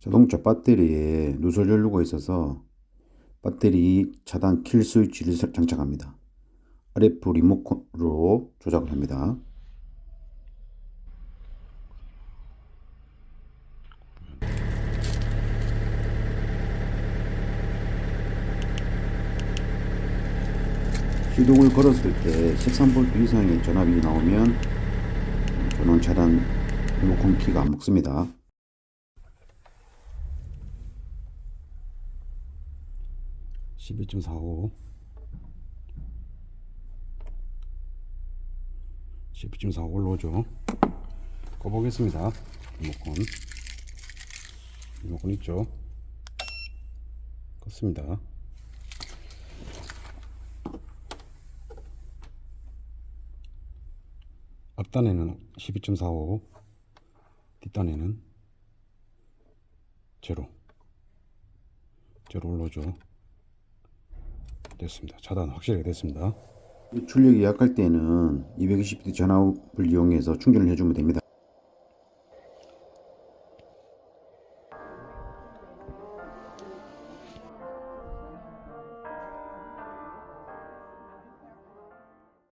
자동차 배터리에 누설 연루가 있어서 배터리 차단 킬 스위치를 설- 장착합니다. RF 리모컨으로 조작을 합니다. 시동을 걸었을 때 13V 이상의 전압이 나오면 전원 차단 리모컨 키가 안 먹습니다. 12.45 12.45 올라오죠. 꺼보겠습니다. 리모컨. 리모컨 있죠? 껐습니다. 앞단에는 12.45 뒷단에는 제로. 제로 올라오죠 됐습니다. 차단 확실하게 됐습니다. 출력이 약할 때는 220V 전압을 이용해서 충전을 해주면 됩니다.